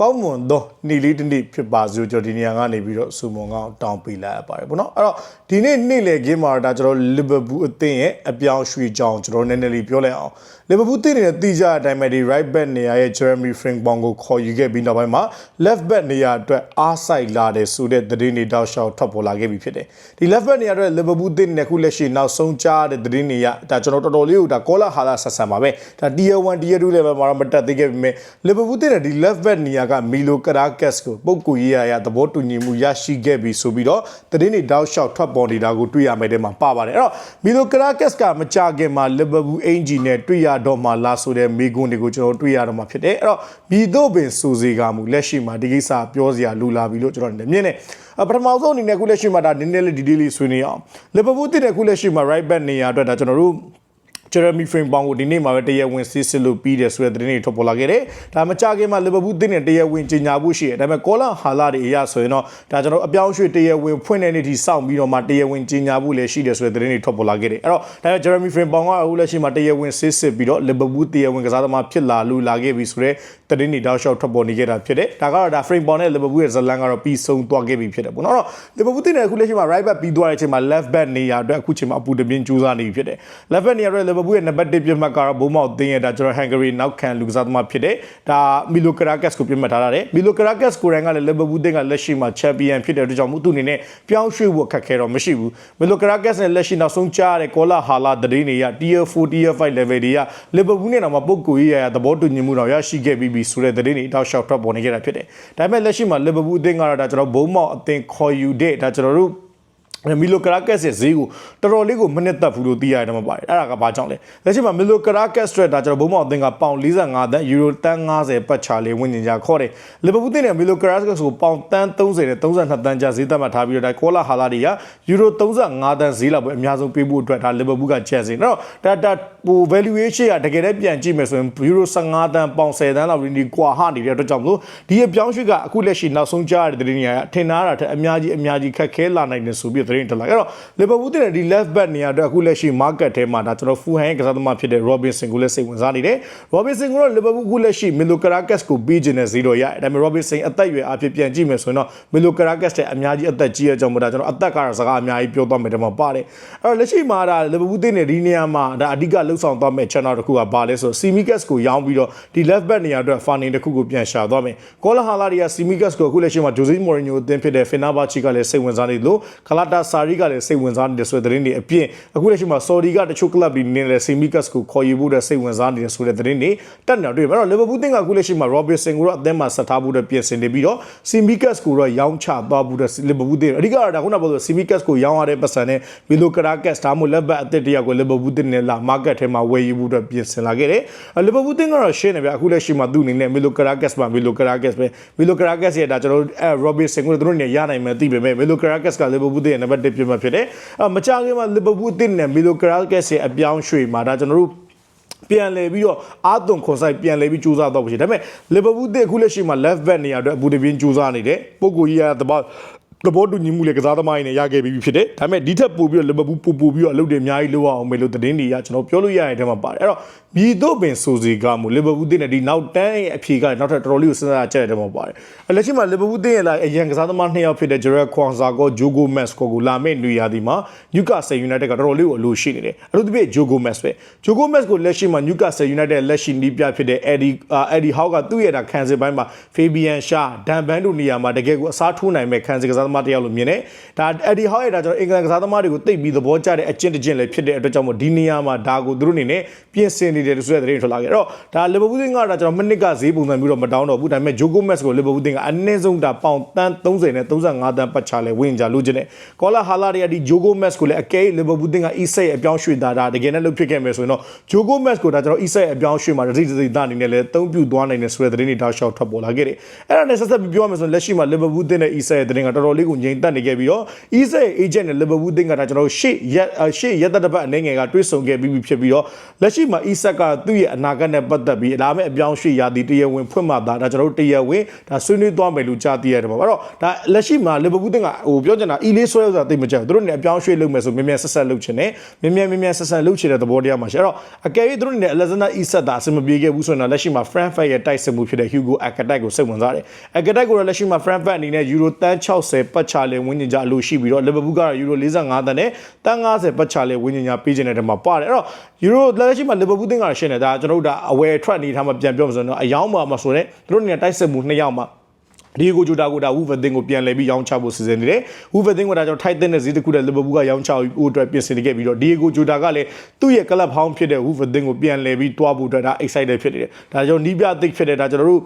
ကောင်းမွန်သောနေ့လေးတစ်နေ့ဖြစ်ပါစို့ကျွန်တော်ဒီနေရာကနေပြီးတော့စူမွန်ကောင်တောင်းပေးလိုက်ရပါတယ်ပေါ့နော်အဲ့တော့ဒီနေ့နေ့လည်ခင်းမှာဒါကျွန်တော် Liverpool အသင်းရဲ့အပြောင်းရွှေ့ကြောင်းကျွန်တော်နည်းနည်းလေးပြောလိုက်အောင် Liverpool အသင်းရဲ့တီးကြတဲ့အတိုင်းပဲဒီ right back နေရာရဲ့ Jeremy Frimpong ကိုခေါ်ယူခဲ့ပြီးနောက်ပိုင်းမှာ left back နေရာအတွက်အားဆိုင်လာတယ်ဆိုတဲ့သတင်းတွေတောက်လျှောက်ထွက်ပေါ်လာခဲ့ပြီဖြစ်တယ်ဒီ left back နေရာအတွက် Liverpool အသင်းနဲ့ခုလက်ရှိနောက်ဆုံးကြားတဲ့သတင်းတွေရဒါကျွန်တော်တော်တော်လေးကိုဒါကောလာဟာလာဆက်ဆံပါပဲဒါ tier 1 tier 2 level မှာတော့မတက်သေးခဲ့ပေမဲ့ Liverpool အသင်းရဲ့ဒီ left back နေရာက Milo Caracas ကိုပုတ်ကူရေးရရသဘောတူညီမှုရရှိခဲ့ပြီဆိုပြီးတော့သတင်းတွေတောက်လျှောက်ထွက်ပေါ်နေတာကိုတွေ့ရမယ်တဲ့မှာပါပါတယ်အဲ့တော့ Milo Caracas ကမကြခင်မှာ Liverpool အင်ဂျီနဲ့တွေ့ရတော့မှလာဆိုတဲ့မိကွန်းတွေကိုကျွန်တော်တွေ့ရတော့မှဖြစ်တယ်အဲ့တော့မိတို့ပင်စူစီကမူလက်ရှိမှာဒီကိစ္စပြောစရာလူလာပြီလို့ကျွန်တော်မြင်တယ်အပထမဆုံးအနေနဲ့ခုလက်ရှိမှာဒါနည်းနည်းလေးဒီဒီလေးဆွေးနွေးအောင် Liverpool တည်တဲ့ခုလက်ရှိမှာ right back နေရာအတွက်ဒါကျွန်တော်တို့ Jeremy Frimpong ကိုဒီနေ့မှာပဲတရားဝင်စစ်စစ်လို့ပြီးတယ်ဆိုတဲ့သတင်းတွေထွက်ပေါ်လာခဲ့တယ်။ဒါမကြခင်မှာ Liverpool တင်းနဲ့တရားဝင်ကြီးညာဖို့ရှိတယ်။ဒါပေမဲ့ Colin Hala တွေအရဆိုရင်တော့ဒါကျွန်တော်အပြောင်းရွှေ့တရားဝင်ဖွင့်တဲ့နေ့ထိစောင့်ပြီးတော့မှတရားဝင်ကြီးညာဖို့လည်းရှိတယ်ဆိုတဲ့သတင်းတွေထွက်ပေါ်လာခဲ့တယ်။အဲ့တော့ဒါပေမဲ့ Jeremy Frimpong ကအခုလက်ရှိမှာတရားဝင်စစ်စစ်ပြီးတော့ Liverpool တရားဝင်ကစားသမားဖြစ်လာလို့လာခဲ့ပြီဆိုတဲ့သတင်းတွေတောက်လျှောက်ထွက်ပေါ်နေခဲ့တာဖြစ်တယ်။ဒါကတော့ဒါ Frimpong နဲ့ Liverpool ရဲ့ဇလန်ကတော့ပြီးဆုံးသွားခဲ့ပြီဖြစ်တယ်ပေါ့နော်။အဲ့တော့ Liverpool တင်းနဲ့အခုလက်ရှိမှာ right back ပြီးသွားတဲ့အချိန်မှာ left back နေရာအတွက်အခုချိန်မှာအပူတပြင်းကြိုးစားနေပြီဖြစ်တယ်။ left back နေရာအတွက် Liverpool ရဲ့ number 1ပြမှတ်ကတော့ဘုံမောက်တင်းရဲ့ဒါကျွန်တော် Hungary နောက်ခံလူကစားသမားဖြစ်တယ်ဒါမီလိုကရာကက်စ်ကိုပြမှတ်ထားရတယ်မီလိုကရာကက်စ်ကိုယ်တိုင်ကလည်း Liverpool တင်းကလက်ရှိမှာ Champion ဖြစ်တဲ့အတွက်ကြောင့်မို့သူအနေနဲ့ပြောင်းရွှေ့ဖို့အခက်ခဲတော့မရှိဘူးမီလိုကရာကက်စ်နဲ့လက်ရှိနောက်ဆုံးကြားရတဲ့ကောလာဟာလာတရင်တွေက Tier 4 Tier 5 level တွေက Liverpool နဲ့တော့မပုတ်ကိုရရသဘောတူညီမှုတော့ရရှိခဲ့ပြီးပြီဆိုတဲ့တရင်တွေတောက်လျှောက်ထွက်ပေါ်နေကြတာဖြစ်တယ်ဒါပေမဲ့လက်ရှိမှာ Liverpool အသင်းကတော့ဒါကျွန်တော်ဘုံမောက်အသင်းခေါ်ယူတဲ့ဒါကျွန်တော်တို့ မီလိုကရာကက်စ်ရဲ့ဈေးကိုတော်တော်လေးကိုမနစ်သက်ဘူးလို့သိရတယ်မှာပါတယ်အဲ့ဒါကဘာကြောင့်လဲလက်ရှိမှာမီလိုကရာကက်စ်အတွက်ဒါကျွန်တော်ဘုံမောင်အသင်းကပေါင်45တန်းယူရိုတန်း90ပတ်ချလေးဝန်းကျင်ကြခေါ်တယ်လီဗာပူးတင်းနဲ့မီလိုကရာကက်စ်ကိုပေါင်တန်း30နဲ့32တန်းကြဈေးသက်မှတ်ထားပြီးတော့ဒါကောလာဟာလာတွေကယူရို35တန်းဈေးလောက်ပဲအများဆုံးပေးဖို့အတွက်ဒါလီဗာပူးကချက်စင်တော့ဒါဒါဟို valuation ကတကယ်တည်းပြန်ကြည့်မယ်ဆိုရင်ယူရို15တန်းပေါင်10တန်းလောက်ရင်းဒီကွာဟနေတဲ့အတွက်ကြောင့်မလို့ဒီအပြောင်းရွှေ့ကအခုလက်ရှိနောက်ဆုံးကြားရတဲ့သတင်းတွေကထင်သားတာထက်အများကြီးအများကြီးခက်ခဲလာနိုင်တယ်ဆိုပြီးသတင်းတက်လာအဲ့တော့လီဗာပူးတင်တဲ့ဒီ left back နေရာအတွက်အခုလက်ရှိ market ထဲမှာဒါကျွန်တော် full hand ကစားသမားဖြစ်တဲ့ Robinson ကိုလည်းစိတ်ဝင်စားနေတယ် Robinson ကိုတော့လီဗာပူးအခုလက်ရှိ Milo Caracas ကိုပေးခြင်းနဲ့0ရအဲ့ဒါပေမဲ့ Robinson အသက်အရွယ်အဖြစ်ပြန်ကြည့်မယ်ဆိုရင်တော့ Milo Caracas တဲ့အများကြီးအသက်ကြီးရကြောင်းမဒါကျွန်တော်အသက်ကတော့စကားအများကြီးပြောသွားမယ်တမပါတယ်အဲ့တော့လက်ရှိမှာဒါလီဗာပူးတင်တဲ့ဒီနေရာမှာဒါအဓိကလှုပ်ဆောင်သွားမယ့် channel တစ်ခုကဘာလဲဆိုတော့ Simicas ကိုရောင်းပြီးတော့ဒီ left back နေရာအတွက် funding တစ်ခုကိုပြန်ရှာသွားမယ် Kola Hala တွေက Simicas ကိုအခုလက်ရှိမှာ Jose Mourinho အသင်းဖြစ်တဲ့ Fenerbahce ကလည်းစိတ်ဝင်စားနေတယ်လို့ Galatasaray ကလည်းစိတ်ဝင်စားနေတယ်ဆိုတဲ့သတင်းတွေအပြင်အခုလက်ရှိမှာ Saudi ကတချို့ club တွေနေလည်း Simicas ကိုခေါ်ယူဖို့တဲ့စိတ်ဝင်စားနေတယ်ဆိုတဲ့သတင်းတွေတက်နေတော့တွေ့မယ်အဲ့တော့ Liverpool တင်ကအခုလက်ရှိမှာ Robertson ကိုတော့အသင်းမှာဆက်ထားဖို့တဲ့ပြင်ဆင်နေပြီးတော့ Simicas ကိုတော့ရောင်းချသွားဖို့တဲ့ Liverpool တင်အဓိကတော့ဒါခုနကပြောဆို Simicas ကိုရောင်းရတဲ့ပတ်စံနဲ့ Milo Caracas ဒါမှမဟုတ် left back အသစ်တယောက်ကို Liverpool တင်နဲ့လာ market ထဲမှာဝယ်ယူဖို့တဲ့ပြင်ဆင်လာခဲ့တယ်။ Liverpool တင်ကတော့ရှင်းနေဗျအခုလက်ရှိမှာသူ့အနေနဲ့ Milo Caracas မှာ Milo Caracas ပဲ Milo Caracas ရဲ့ဒါကျွန်တော်အဲ Robertson ကိုတို့နေရနိုင်မယ်သိပေမဲ့ Milo Caracas က Liverpool တင်ရဲ့ number 1ပြမှာဖြစ်တယ်။အမကြခင်မှာ Liverpool တင်နဲ့ Milo Caracas ရဲ့အပြောင်းရွှေ့မှာဒါကျွန်တော်တို့ပြန်လဲပြီးတော့အာသွန်ခွန်ဆိုင်ပြန်လဲပြီးစူးစမ်းတော့ဖြစ်ဒါပေမဲ့လီဗာပူးတဲ့အခုလက်ရှိမှာ left back နေရာအတွက်အပူတပြင်းစူးစမ်းနေတယ်ပုံကိုကြီးရတဲ့ဘော သဘောတူညီမှုလေကစားသမားရင်းနဲ့ရခဲ့ပြီးဖြစ်တယ်ဒါပေမဲ့ဒီထက်ပိုပြီးတော့လီဗာပူးပို့ပို့ပြီးတော့အလုပ်တွေအများကြီးလုပ်အောင်မယ်လို့သတင်းတွေကကျွန်တော်ပြောလို့ရတဲ့ထဲမှာပါတယ်အဲ့တော့မြည်တော့ပင်ဆိုစီကမူလီဗာပူးတင်းနဲ့ဒီနောက်တန်းရဲ့အဖြေကနောက်ထပ်တော်တော်လေးကိုစဉ်းစားကြတဲ့ထဲမှာပါတယ်အဲ့လက်ရှိမှာလီဗာပူးတင်းရဲ့လာအရန်ကစားသမားနှစ်ယောက်ဖြစ်တဲ့ဂျရက်ခွန်ဆာကိုဂျိုဂိုမက်စ်ကိုကိုလာမယ့်နေရာဒီမှာနျူကာဆယ်ယူနိုက်တက်ကတော်တော်လေးကိုအလိုရှိနေတယ်အထူးသဖြင့်ဂျိုဂိုမက်စ်ပဲဂျိုဂိုမက်စ်ကိုလက်ရှိမှာနျူကာဆယ်ယူနိုက်တက်လက်ရှိနီးပြဖြစ်တဲ့အက်ဒီအက်ဒီဟောက်ကသူ့ရဲ့ဒါခံစစ်ပိုင်းမှာဖေဘီယန်ရှာဒန်ဘန်တို့နေရာမှာတကယ်ကိုအစားထိုးနိုင်မဲ့ခံစစ်ကစားသမားတစ်ယောက်လို့မြင်တယ်ဒါအက်ဒီဟောက်ရဲ့ဒါကျွန်တော်အင်္ဂလန်ကစားသမားတွေကိုတိတ်ပြီးသဘောကျတဲ့အကျင့်တစ်ကျင့်လည်းဖြစ်တဲ့အတွက်ကြောင့်မို့ဒီနေရာမှာဒါကိုသူတို့အနေနဲ့ပြင်ဆင်နေတယ်ဆိုတဲ့သတင်းထွက်လာခဲ့အဲ့တော့ဒါလီဗာပူးသင်းကဒါကျွန်တော်မိနစ်ကဈေးပုံစံမျိုးတော့မတောင်းတော့ဘူးဒါပေမဲ့ဂျိုဂိုမက်စ်ကိုလီဗာပူးသင်းကအနည်းဆုံးဒါပေါင်တန်း30နဲ့35တန်းပတ်ချလဲဝင်ကြလို့ကျင်တယ်ကောလာဟာလာတွေကဒီဂျိုဂိုမက်စ်ကိုလည်းအကဲလီဗာပူးသင်းကအီဆက်အပြောင်းရွှေ့တာဒါတကယ်နဲ့လုပ်ဖြစ်ခဲ့မယ်ဆိုရင်တော့ဂျိုဂိုမက်စ်ကိုဒါကျွန်တော်အီဆက်အပြောင်းရွှေ့မှာတစိတစိတာအနေနဲ့လည်းအသုံးပြုသွားနိုင်တယ်ဆိုတဲ့သတင်းတွေတောက်လျှောက်ထွက်ပေါ်လာခဲ့တယ်အဲ့ဒါနဲ့ဆက်ဆက်ပြီးပြောရမယ်ဆိုရင်လက်ရှိမှာလီဗာပူးသင်းနဲ့အီဆက်ရဲ့သတင်းကတော်တော်လေးလေးကိုငြိမ်သက်နေခဲ့ပြီးတော့ Easy Agent နဲ့ Liverpool တင်ကဒါကျွန်တော်တို့ရှေ့ရက်ရှေ့ရက်သက်တစ်ပတ်အနေငယ်ကတွေးဆုံခဲ့ပြီးဖြစ်ပြီးတော့လက်ရှိမှာ Isak ကသူ့ရဲ့အနာဂတ်နဲ့ပတ်သက်ပြီးဒါမဲ့အပြောင်းရွှေ့ရာသီတရားဝင်ဖွင့်မှသာဒါကျွန်တော်တို့တရားဝင်ဒါဆွေးနွေးသွားမယ်လို့ကြားသိရတယ်ပေါ့အဲ့တော့ဒါလက်ရှိမှာ Liverpool တင်ကဟိုပြောချင်တာ Elite ဆွဲဆိုတာသိမကြဘူးသူတို့နေအပြောင်းရွှေ့လုပ်မယ်ဆိုမြင်မြန်ဆက်ဆက်လုပ်ချင်တယ်မြင်မြန်မြင်မြန်ဆက်ဆက်လုပ်ချင်တဲ့သဘောတရားမှာရှိအဲ့တော့အကယ်၍သူတို့နေ Alexander Isak ဒါအဆင်မပြေခဲ့ဘူးဆိုရင်တော့လက်ရှိမှာ Frankfurt ရဲ့တိုက်စစ်မှုဖြစ်တဲ့ Hugo Akatai ကိုစိတ်ဝင်စားတယ် Akatai ကိုတော့လက်ရှိမှာ Frankfurt အနေနဲ့ Euro တန်း60ပတ်ချလေဝင်းကျင်ကြအလို့ရှိပြီးတော့ Liverpool ကတော့ Euro 45တန်းနဲ့တန်း90ပတ်ချလေဝင်းကျင်ကြပေးခြင်းတဲ့ထဲမှာပါတယ်အဲ့တော့ Euro လက်ရှိမှာ Liverpool တင်ကရှင်းတယ်ဒါကျွန်တော်တို့ဒါအဝယ်ထွက်နေထားမှပြန်ပြောမှဆိုတော့အယောင်းမှာမဆိုတဲ့သူတို့နေတိုက်စစ်မှုနှစ်ယောက်မှာဒီကိုဂျိုတာကိုဒါဝူဗတင်ကိုပြန်လဲပြီးရောင်းချဖို့စီစဉ်နေတယ်။ဝူဗတင်ကဒါကြောင့်ထိုက်တဲ့ဈေးတစ်ခုတည်းလီဗာပူးကရောင်းချဖို့အတွက်ပြင်ဆင်နေခဲ့ပြီးတော့ဒီကိုဂျိုတာကလည်းသူ့ရဲ့ကလပ်ဟောင်းဖြစ်တဲ့ဝူဗတင်ကိုပြန်လဲပြီးတွားဖို့အတွက်ဒါ excited ဖြစ်နေတယ်။ဒါကြောင့်နီးပြသိဖြစ်တဲ့ဒါကျွန်တော်တို့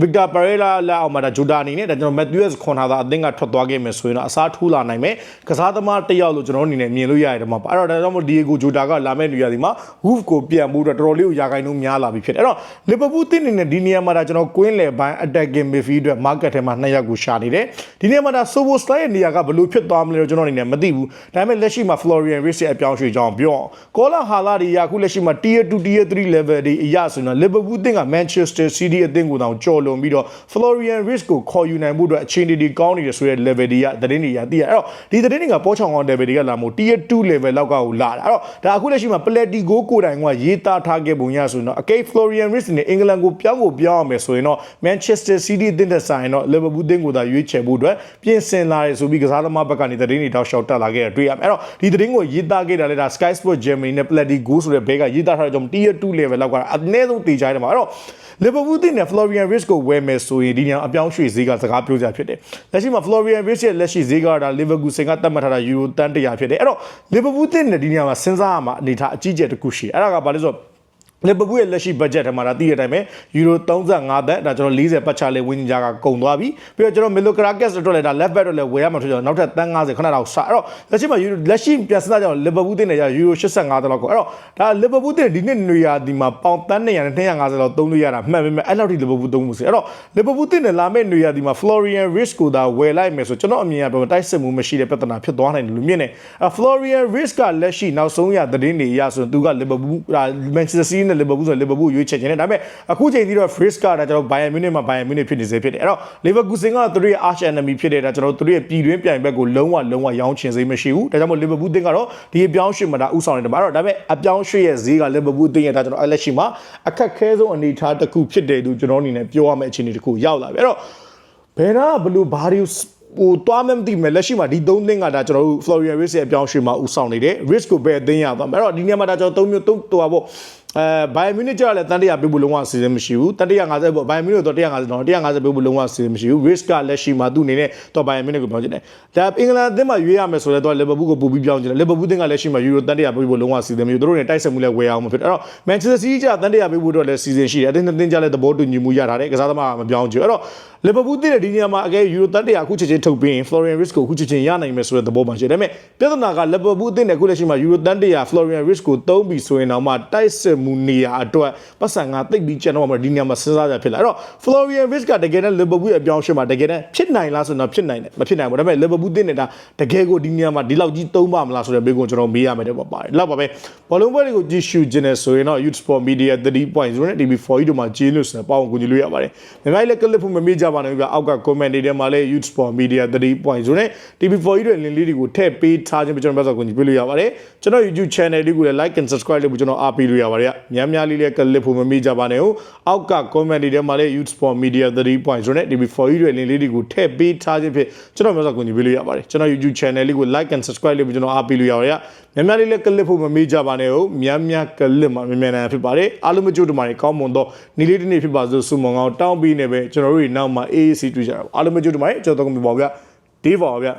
ဗစ်တာပရေလာလာအောင်မှာဒါဂျူဒါအနေနဲ့ဒါကျွန်တော်မက်သျူးစ်ခွန်ဟာသာအသင်းကထွက်သွားခဲ့မယ်ဆိုရင်တော့အစားထိုးလာနိုင်မယ်ကစားသမားတစ်ယောက်လို့ကျွန်တော်အနေနဲ့မြင်လို့ရတယ်မှာပါအဲ့တော့ဒါကြောင့်မို့ဒီယေဂိုဂျူဒါကလာမယ့်နေရာဒီမှာ Wolf ကိုပြန်မှုတော့တော်တော်လေးကိုရာခိုင်နှုန်းများလာပြီဖြစ်တယ်အဲ့တော့လီဗာပူးတင်းနေတဲ့ဒီနေရာမှာဒါကျွန်တော်ကွင်းလယ်ပိုင်း attacking midfield အတွက် market ထဲမှာနှစ်ယောက်ကိုရှာနေတယ်ဒီနေရာမှာဒါ Sobo Style ရဲ့နေရာကဘယ်လိုဖြစ်သွားမလဲတော့ကျွန်တော်အနေနဲ့မသိဘူးဒါပေမဲ့လက်ရှိမှာ Florian Wirtz ရဲ့အပြောင်းရွှေ့ကြောင်းပြောအောင်ကောလာဟာလာဒီယာခုလက်ရှိမှာ tier 2 tier 3 level တွေအရဆိုရင်တော့ Liverpool တင်းက Manchester City အသင်းကိုတောင်ကြော်လွန်ပြီးတော့ Florian Wirtz ကိုခေါ်ယူနိုင်မှုအတွက်အခြေအနေတွေကောင်းနေတယ်ဆိုတဲ့ level တွေကသတင်းတွေရသိရအဲ့တော့ဒီသတင်းတွေကပေါ်ချောင်အောင် level တွေကလာမို့ tier 2 level လောက်ကကိုလာတာအဲ့တော့ဒါအခုလက်ရှိမှာ Platigo ကိုတိုင်ကရေးသားထားခဲ့ပုံရဆိုရင်တော့အကိတ် Florian Wirtz နဲ့အင်္ဂလန်ကိုပြောင်းကိုပြောင်းအောင်မယ်ဆိုရင်တော့ Manchester City အသင်းသက်ဆိုင်တော့ Liverpool အသင်းကိုသာရွေးချယ်ဖို့အတွက်ပြင်ဆင်လာတယ်ဆိုပြီးကစားသမားဘက်ကနေသတင်းတွေတောက်လျှောက်တက်လာခဲ့တာတွေ့ရမယ်အဲ့တော့ဒီသတင်းကိုရေးသားခဲ့တာလေဒါ Sky Sport Germany နဲ့ Platigo ဆိုတဲ့ဘဲကရေးသားထားတဲ့ကြောင့် tier 2 level လောက်ကအနည်းဆုံးတေချားတယ်မှာအဲ့တော့ Liverpool တင်နဲ့ Florian Wirtz ကိုဝယ်မယ်ဆိုရင်ဒီညအပြောင်းရွှေ့ဈေးကစကားပြောကြဖြစ်တယ်။လက်ရှိမှာ Florian Wirtz ရဲ့လက်ရှိဈေးကဒါ Liverpool စင်ကတတ်မှတ်ထားတာ Euro တန်100ဖြစ်တယ်။အဲ့တော့ Liverpool တင်နဲ့ဒီညမှာစဉ်းစားရမှာအနေထားအကြီးကျယ်တစ်ခုရှိတယ်။အဲ့ဒါကဘာလဲဆိုတော့ လီဗာပူးရဲ့လက်ရှိဘတ်ဂျက်ထဲမှာဒါသိတဲ့အတိုင်းပဲယူရို35သန်းဒါကျွန်တော်40ပတ်ချလေဝင်းကြီးကကုန်သွားပြီပြီးတော့ကျွန်တော်မီလိုကရာကက်စ်အတွက်လည်းဒါ left back အတွက်လည်းဝယ်ရမှာဖြစ်ကြတော့နောက်ထပ်တန်း90ခဏတော့စအဲ့တော့လက်ရှိမှာယူရိုလက်ရှိပြန်စတာကြောင့်လီဗာပူးတင်နေကြယူရို85တန်းလောက်ကိုအဲ့တော့ဒါလီဗာပူးတင်ဒီနှစ်နေရာဒီမှာပေါင်တန်း200နဲ့250လောက်သုံးလို့ရတာမှန်ပေမဲ့အဲ့လောက်ထိလီဗာပူးသုံးမှုစီအဲ့တော့လီဗာပူးတင်နေလာမယ့်နေရာဒီမှာ Florian Wirtz ကိုဒါဝယ်လိုက်မယ်ဆိုကျွန်တော်အမြင်အရပြောတိုက်စစ်မှုမရှိတဲ့ပြဿနာဖြစ်သွားနိုင်တယ်လို့မြင်နေအဲ့ Florian Wirtz ကလက်ရှိနောက်ဆုံးရသတင်းတွေအရဆိုရင်သူကလီဗာပူးဒါ Manchester City နဲ့လီဗာပူးဆိုလီဗာပူးရွေးချယ်ခြင်းနဲ့ဒါပေမဲ့အခုချိန်ထိတော့ Frisk ကဒါကျွန်တော် Bayern Munich မှာ Bayern Munich ဖြစ်နေစေဖြစ်တယ်အဲ့တော့ Leverkusen ကသူတို့ရဲ့ arch enemy ဖြစ်တဲ့ဒါကျွန်တော်တို့ရဲ့ပြည်တွင်းပြိုင်ဘက်ကိုလုံးဝလုံးဝရောင်းချင်စေမရှိဘူးဒါကြောင့်မို့ Liverpool တင်ကတော့ဒီအပြောင်းရွှေ့မှာဒါဥဆောင်နေတယ်မှာအဲ့တော့ဒါပေမဲ့အပြောင်းရွှေ့ရဲ့ဈေးက Liverpool တင်ရဲ့ဒါကျွန်တော်အဲ့လက်ရှိမှာအခက်ခဲဆုံးအနေအထားတစ်ခုဖြစ်တယ်လို့ကျွန်တော်အနေနဲ့ပြောရမယ့်အခြေအနေတစ်ခုရောက်လာပြီအဲ့တော့ဘယ်နာဘလူဘာဒီဟိုတွားမမသိမယ်လက်ရှိမှာဒီသုံးသင်းကဒါကျွန်တော်တို့ Florian Wirtz ရဲ့အပြောင်းရွှေ့မှာဥဆောင်နေတယ် risk ကိုပဲအသိရသွားမယ်အဲ့တော့ဒီနေရာမှာဒါကျွန်တော်သုံးမျိုးသုံးတော်ပါပေါ့ အဲဘိုင်မြူနစ်ကျတော့လည်းတန်တရာပေးဖို့လုံးဝအစီအစဉ်မရှိဘူးတန်တရာ50ပေါ့ဘိုင်မြူနစ်တော့150တော့150ပေးဖို့လုံးဝအစီအစဉ်မရှိဘူး risk ကလက်ရှိမှာသူ့အနေနဲ့တော့ဘိုင်မြူနစ်ကိုပြောချင်တယ်ဒါအင်္ဂလန်အသင်းမှာရွေးရမယ်ဆိုတော့လီဗာပူးကိုပို့ပြီးပြောင်းချင်တယ်လီဗာပူးအသင်းကလက်ရှိမှာယူရိုတန်တရာပေးဖို့လုံးဝအစီအစဉ်မရှိဘူးသူတို့နဲ့တိုက်ဆက်မှုလည်းဝယ်အောင်မဖြစ်အဲ့တော့ Manchester City ကျတန်တရာပေးဖို့တော့လည်းစီစဉ်ရှိတယ်အသင်းနှစ်သင်းကျလည်းသဘောတူညီမှုရထားတယ်ကစားသမားကမပြောင်းချင်အဲ့တော့လီဗာပူးတည်တဲ့ဒီနေရာမှာအကယ်ယူရိုတန်တရာအခုချက်ချင်းထုတ်ပြီးရင် Florian Wirtz ကိုအခုချက်ချင်းရနိုင်မယ်ဆိုတဲ့သဘောမှရှိတယ်ဒါပေမဲ့ပြဿနာကလီဗာပူးအသင်းနဲ့အခုလက်ရှိမှာယူရိုတန်တရာ Florian Wirtz ကိုသုံးပြီးဆိုရင်တော့မှတိုက်စစ်မှုနေရာအတွက်ပတ်စံကတိတ်ပြီးကျန်တော့မှဒီနေရာမှာစဉ်းစားကြဖြစ်လာအဲ့တော့ Florian Wirtz ကတကယ်နဲ့လီဗာပူးရဲ့အပြောင်းအရွှေ့မှာတကယ်နဲ့ဖြစ်နိုင်လားဆိုတော့ဖြစ်နိုင်တယ်မဖြစ်နိုင်ဘူးဒါပေမဲ့လီဗာပူးအသင်းနဲ့ဒါတကယ်ကိုဒီနေရာမှာဒီလောက်ကြီးသုံးပါမလားဆိုတဲ့ဘေးကိုကျွန်တော်မေးရမယ်တဲ့ပေါ့ပါတယ်လောက်ပါပဲဘောလုံးပွဲတွေကိုကြည့်ရှုခြင်းနဲ့ဆိုရင်တော့ Youth Sport Media 3.0နဲ့ TV4 တို့မှာဂျင်းလို့ဆိုပေါင်းကိုကြည့်လို့ရပါတယ်မြန်မာလည်းကလစ်ဖို့မမေ့ကြပါနဲ့ဗျအောက်က comment တွေထဲမှာလည်း Youth Sport Media 3.0နဲ့ TV4 တို့ link လေးတွေကိုထည့်ပေးထားခြင်းပဲကျွန်တော်ပြောဆိုကိုကြည့်ပြလို့ရပါတယ်ကျွန်တော် YouTube channel လေးကိုလည်း like and subscribe လုပ်ပြီးကျွန်တော်အားပေးလို့ရပါတယ်များများလေးလည်းကလစ်ဖို့မမေ့ကြပါနဲ့အောက်က comment တွေထဲမှာလည်း Youth Sport Media 3.0နဲ့ TV4 တို့ link လေးတွေကိုထည့်ပေးထားခြင်းဖြစ်ကျွန်တော်ပြောဆိုကိုကြည့်ပြလို့ရပါတယ်ကျွန်တော် YouTube channel လေးကို like and subscribe လုပ်ပြီးကျွန်တော်အားပေးလို့ရပါတယ်များများလေးလည်းကလစ်ဖို့မမေ့ကြပါနဲ့ဟုတ်များများကလစ်မှာမြန်မြန်နိုင်ဖြစ်ပါတယ်အားလုံးမကြိုးတမာတွေကောင်းမွန်တော့နေ့လေးတစ်နေ့ဖြစ်ပါစို့ဆုမွန်ကောင်းတောင်းပြီးနေပဲကျွန်တော်တို့နောက်မှာ AAC တွေ့ကြတာအားလုံးမကြိုးတမာတွေကျွန်တော်တို့ကပြပါဗျာဒေးပါဗျာ